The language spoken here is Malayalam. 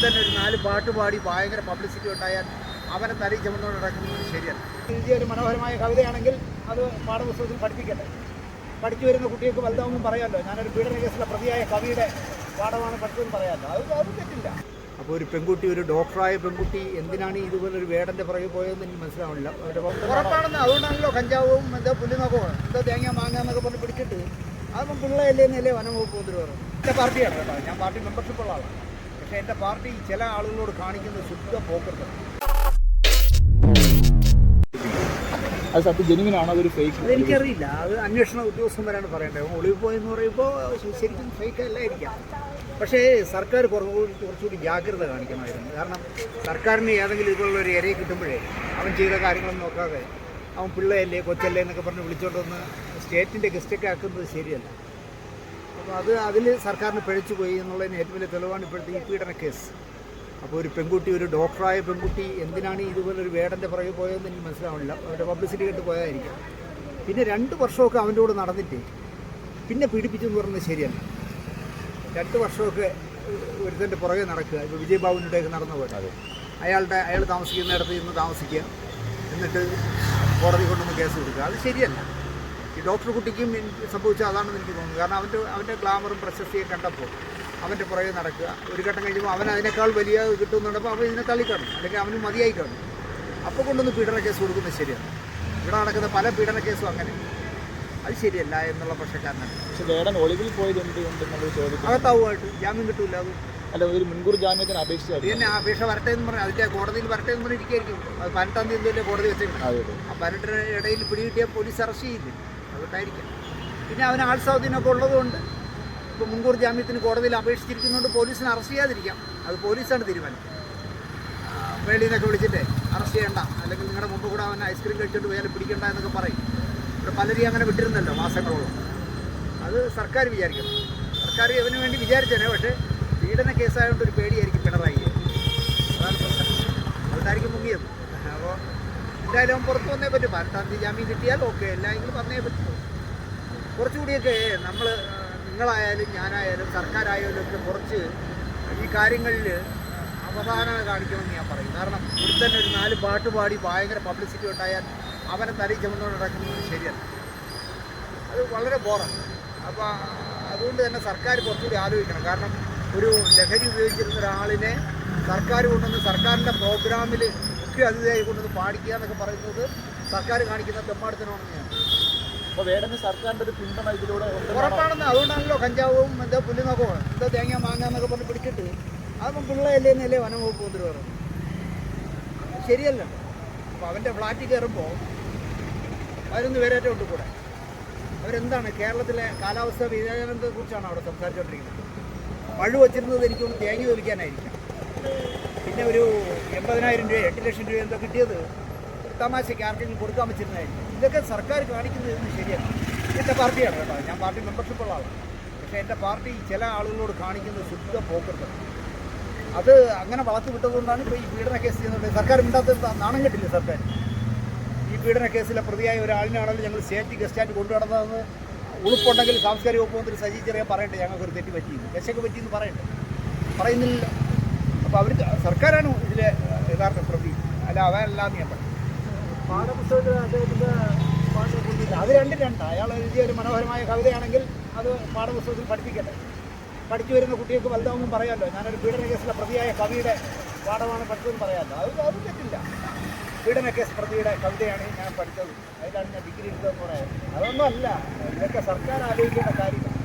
ഒരുത്തൻ ഒരു നാല് പാട്ട് പാടി ഭയങ്കര പബ്ലിസിറ്റി ഉണ്ടായാൽ അവനെ തലി ചുമന്നുകൊണ്ട് നടക്കുന്നത് ശരിയല്ല. എഴുതിയ ഒരു മനോഹരമായ കവിതയാണെങ്കിൽ അത് പാഠപുസ്തകത്തിൽ പഠിപ്പിക്കട്ടെ. പഠിച്ചു വരുന്ന കുട്ടികൾക്ക് വലുതാവുമ്പോൾ പറയാമല്ലോ ഞാനൊരു പീഡന കേസിലെ പ്രതിയായ കവിയുടെ പാഠമാണ് പഠിച്ചതെന്ന് പറയാമല്ലോ അത് അത് തെറ്റില്ല. അപ്പോൾ ഒരു പെൺകുട്ടി ഒരു ഡോക്ടറായ പെൺകുട്ടി എന്തിനാണ് ഇതുപോലെ ഒരു വേടന്റെ പുറകെ പോയതെന്ന് എനിക്ക് മനസ്സിലാവില്ല ഉറപ്പാണെന്ന് അതുകൊണ്ടാണല്ലോ കഞ്ചാവും എന്താ പുല്ലുനോക്കോ എന്താ തേങ്ങ മാങ്ങ എന്നൊക്കെ പറഞ്ഞ് പിടിച്ചിട്ട്. അതൊന്നും പിള്ളേല്ലേ എന്നല്ലേ വനം വകുപ്പ് മന്ത്രി പറഞ്ഞു എന്റെ പാർട്ടിയാണ് കേട്ടോ. ഞാൻ പാർട്ടി മെമ്പർഷിപ്പ് ഉള്ള ആളാണ്. പക്ഷേ എന്റെ പാർട്ടി ചില ആളുകളോട് കാണിക്കുന്ന ശുദ്ധ പോക്കറ്റ് അത് സത്യം ജെനുവിനാണോ അതൊരു ഫേക്ക് അതെനിക്കറിയില്ല. അത് അന്വേഷണ ഉദ്യോഗസ്ഥന്മാരാണ് പറയേണ്ടത്. ഒളിവ് പോയെന്ന് പറയുമ്പോൾ ശരിക്കും ഫേക്ക് അല്ലായിരിക്കാം പക്ഷേ സർക്കാർ കുറച്ചുകൂടി കുറച്ചുകൂടി ജാഗ്രത കാണിക്കണമായിരുന്നു. കാരണം സർക്കാരിന് ഏതെങ്കിലും ഇതുപോലുള്ള ഒരു ഇരയെ കിട്ടുമ്പോഴേ അവൻ ചെയ്ത കാര്യങ്ങളൊന്നും നോക്കാതെ അവൻ പിള്ളയല്ലേ കൊച്ചല്ലേ എന്നൊക്കെ പറഞ്ഞ് വിളിച്ചുകൊണ്ടൊന്ന് സ്റ്റേറ്റിന്റെ ഗസ്റ്റൊക്കെ ആക്കുന്നത് ശരിയല്ല. അപ്പോൾ അത് അതിൽ സർക്കാരിന് പിഴച്ചു പോയി എന്നുള്ളതിന് ഏറ്റവും വലിയ തെളിവാണ് ഇപ്പോഴത്തെ ഈ പീഡന കേസ്. അപ്പോൾ ഒരു പെൺകുട്ടി ഒരു ഡോക്ടറായ പെൺകുട്ടി എന്തിനാണ് ഇതുപോലെ ഒരു വേടന്റെ പുറകെ പോയതെന്ന് എനിക്ക് മനസ്സിലാവില്ല അവരുടെ പബ്ലിസിറ്റി കണ്ട് പോയതായിരിക്കാം. പിന്നെ രണ്ട് വർഷമൊക്കെ അവന്റെ കൂടെ നടന്നിട്ട് പിന്നെ പീഡിപ്പിച്ചു എന്ന് പറയുന്നത് ശരിയല്ല. രണ്ട് വർഷമൊക്കെ ഒരുത്തന്റെ പുറകെ നടക്കുക. ഇപ്പോൾ വിജയ് ബാബുവിന്റെയൊക്കെ നടന്നു പോയത് അയാളുടെ അയാൾ താമസിക്കുന്നിടത്ത് ഇന്ന് താമസിക്കുക. എന്നിട്ട് കോടതി കൊണ്ടുവന്ന് കേസ് കൊടുക്കുക. അത് ശരിയല്ല. ഈ ഡോക്ടർ കുട്ടിക്കും സംഭവിച്ച അതാണെന്ന് എനിക്ക് തോന്നുന്നു. കാരണം അവന്റെ അവന്റെ ഗ്ലാമറും പ്രശസ്തിയും കണ്ടപ്പോൾ അവന്റെ പുറകെ നടക്കുക. ഒരു ഘട്ടം കഴിയുമ്പോൾ അവൻ അതിനേക്കാൾ വലിയ കിട്ടുന്നുണ്ടപ്പോൾ അവൻ ഇതിനെ തള്ളിക്കാണും അല്ലെങ്കിൽ അവന് മതിയായി കാണും അപ്പോൾ കൊണ്ടൊന്ന് പീഡന കേസ് കൊടുക്കുന്നത് ശരിയാണ്. ഇവിടെ നടക്കുന്ന പല പീഡന കേസും അങ്ങനെ. അത് ശരിയല്ല എന്നുള്ള പക്ഷക്കാരനാണ്. പക്ഷേ വേടൻ ഒളിവിൽ പോയത് എന്തുകൊണ്ടെന്നുള്ളത് ചോദിക്കും അകത്താവുമായിട്ട്. ജാമ്യം കിട്ടൂല അത്. അല്ല ഒരു മുൻകൂർ ജാമ്യത്തിന് അപേക്ഷിച്ചു പിന്നെ അപേക്ഷ വരട്ടെ എന്ന് പറഞ്ഞു അതിന്റെ കോടതിയിൽ വരട്ടെ എന്ന് പറഞ്ഞിരിക്കുകയായിരിക്കും അത് പതിനെട്ടാം തീയതി കോടതി വെച്ചിട്ടുണ്ട് ആ പതിനെട്ടിന് ഇടയിൽ പിടികിട്ടിയാൽ പോലീസ് അറസ്റ്റ് ചെയ്യില്ല? അതുകൊണ്ടായിരിക്കും പിന്നെ അവന് ആൾ സ്വാധീനമൊക്കെ ഉള്ളതുകൊണ്ട് ഇപ്പോൾ മുൻകൂർ ജാമ്യത്തിന് കോടതിയിൽ അപേക്ഷിച്ചിരിക്കുന്നതുകൊണ്ട് പോലീസിനെ അറസ്റ്റ് ചെയ്യാതിരിക്കാം. അത് പോലീസാണ് തീരുമാനം. വെളിയിൽ നിന്നൊക്കെ വിളിച്ചിട്ട് അറസ്റ്റ് ചെയ്യണ്ട. അല്ലെങ്കിൽ നിങ്ങളുടെ മുമ്പ് കൂടെ അവൻ ഐസ്ക്രീം കഴിച്ചിട്ട് വേറെ പിടിക്കണ്ട എന്നൊക്കെ പറയും. ഇവിടെ പലരെയും അങ്ങനെ വിട്ടിരുന്നല്ലോ മാസങ്ങളോളം. അത് സർക്കാർ വിചാരിക്കണം സർക്കാർ ഇവന് വേണ്ടി വിചാരിച്ചേനെ പക്ഷേ പീഡന കേസായതുകൊണ്ട് ഒരു പേടിയായിരിക്കും പിണറായി. അതാണ് പ്രശ്നം. അതുകൊണ്ടായിരിക്കും മുങ്ങിയത്. അപ്പോൾ എന്തായാലും പുറത്ത് വന്നേ പറ്റും. പത്താം തീയതി ജാമ്യം കിട്ടിയാൽ ഓക്കെ എല്ലാമെങ്കിലും വന്നേ പറ്റും. കുറച്ചുകൂടിയൊക്കെ നമ്മൾ നിങ്ങളായാലും ഞാനായാലും സർക്കാരായാലും ഒക്കെ കുറച്ച് ഈ കാര്യങ്ങളിൽ അവസാനം കാണിക്കണമെന്ന് ഞാൻ പറയും. കാരണം ഒരുത്തന്നെ ഒരു നാല് പാട്ട് പാടി ഭയങ്കര പബ്ലിസിറ്റി ഉണ്ടായാൽ അവനെ തലയിൽ ചുമന്നുകൊണ്ട് നടക്കുന്നത് ശരിയല്ല. അത് വളരെ ബോറാണ് അപ്പോൾ അതുകൊണ്ട് തന്നെ സർക്കാർ കുറച്ചുകൂടി ആലോചിക്കണം. കാരണം ഒരു ലഹരി ഉപയോഗിച്ചിരുന്ന ഒരാളിനെ സർക്കാർ കൊണ്ടുവന്ന് സർക്കാരിന്റെ പ്രോഗ്രാമിൽ മുഖ്യ അതിഥിയായി കൊണ്ടത് പാടിക്കുക എന്നൊക്കെ പറയുന്നത് സർക്കാർ കാണിക്കുന്ന തെമ്മാടത്തിനാണെന്ന് ഞാൻ അപ്പോൾ വേടന് സർക്കാരിന്റെ ഒരു പിന്തുണ ഇതിലൂടെ? ഉറപ്പാണെന്ന് അതുകൊണ്ടാണല്ലോ കഞ്ചാവും എന്താ പുല്ലുനോക്കോ എന്താ തേങ്ങ മാങ്ങ എന്നൊക്കെ പറഞ്ഞ് പിടിച്ചിട്ട് അതൊന്നും പിള്ളയല്ലേ എന്നല്ലേ വനം വകുപ്പ് മന്ത്രി പറഞ്ഞു ശരിയല്ല. അപ്പോൾ അവന്റെ ഫ്ലാറ്റിൽ കയറുമ്പോൾ പതിനൊന്ന് പേരേറ്റം ഉണ്ട് കൂടെ. അവരെന്താണ് കേരളത്തിലെ കാലാവസ്ഥ വ്യതിയാനത്തെ കുറിച്ചാണ് അവിടെ സംസാരിച്ചുകൊണ്ടിരിക്കുന്നത് മഴ വച്ചിരുന്നത് എനിക്കൊന്ന് തേങ്ങി തേങ്ങ ഒലിക്കാനായിരിക്കാം പിന്നെ ഒരു എൺപതിനായിരം രൂപ എട്ട് ലക്ഷം രൂപ എന്തോ കിട്ടിയത്. തമാശയ്ക്ക് ആർക്കെങ്കിലും കൊടുക്കാൻ വെച്ചിരുന്നതായിരിക്കും ഇതൊക്കെ സർക്കാർ കാണിക്കുന്നത് ശരിയല്ല എന്റെ പാർട്ടിയാണ് കേട്ടോ. ഞാൻ പാർട്ടി മെമ്പർഷിപ്പ് ഉള്ള ആളാണ്. പക്ഷേ എന്റെ പാർട്ടി ചില ആളുകളോട് കാണിക്കുന്നത് ശുദ്ധ പോക്കർത്തം അത് അങ്ങനെ വളർത്തി വിട്ടതുകൊണ്ടാണ് ഇപ്പോൾ ഈ പീഡന കേസ് ചെയ്യുന്നത്. സർക്കാർ മിണ്ടാത്തത് നാണം കെട്ടില്ല സർക്കാർ? ഈ പീഡന കേസിലെ പ്രതിയായ ഒരാളിനാണല്ലോ ഞങ്ങൾ സ്റ്റേറ്റ് ഗസ്റ്റായിട്ട് കൊണ്ടുനടന്നതെന്ന് ഉളുപ്പുണ്ടെങ്കിൽ സാംസ്കാരിക വകുപ്പ് മന്ത്രി സജി ചെറിയ പറയട്ടെ ഞങ്ങൾക്ക് ഒരു തെറ്റ് പറ്റിയിരുന്നു ദശക്ക് പറ്റിയെന്ന് പറയട്ടെ. പറയുന്നില്ല. അപ്പോൾ അവർ സർക്കാരാണ് ഇതിലെ യഥാർത്ഥ പ്രതി. അല്ല അവരല്ലാന്ന് ഞാൻ പാഠപുസ്തകത്തിൽ അത് രണ്ടും രണ്ട്. അയാൾ എഴുതിയ ഒരു മനോഹരമായ കവിതയാണെങ്കിൽ അത് പാഠപുസ്തകത്തിൽ പഠിപ്പിക്കട്ടെ. പഠിച്ചു വരുന്ന കുട്ടികൾക്ക് വലുതാവുമ്പോൾ പറയാമല്ലോ. ഞാനൊരു പീഡന കേസിലെ പ്രതിയായ കവിയുടെ പാഠമാണ് പഠിച്ചതെന്ന് പറയാമല്ലോ. അത് അത് തെറ്റില്ല. പീഡന കേസ് പ്രതിയുടെ കവിതയാണ് ഞാൻ പഠിച്ചത്. അതിലാണ് ഞാൻ ഡിഗ്രി എടുത്തതെന്ന് പറയാം. അതൊന്നും അല്ല. ഇതൊക്കെ സർക്കാർ ആലോചിക്കേണ്ട കാര്യങ്ങൾ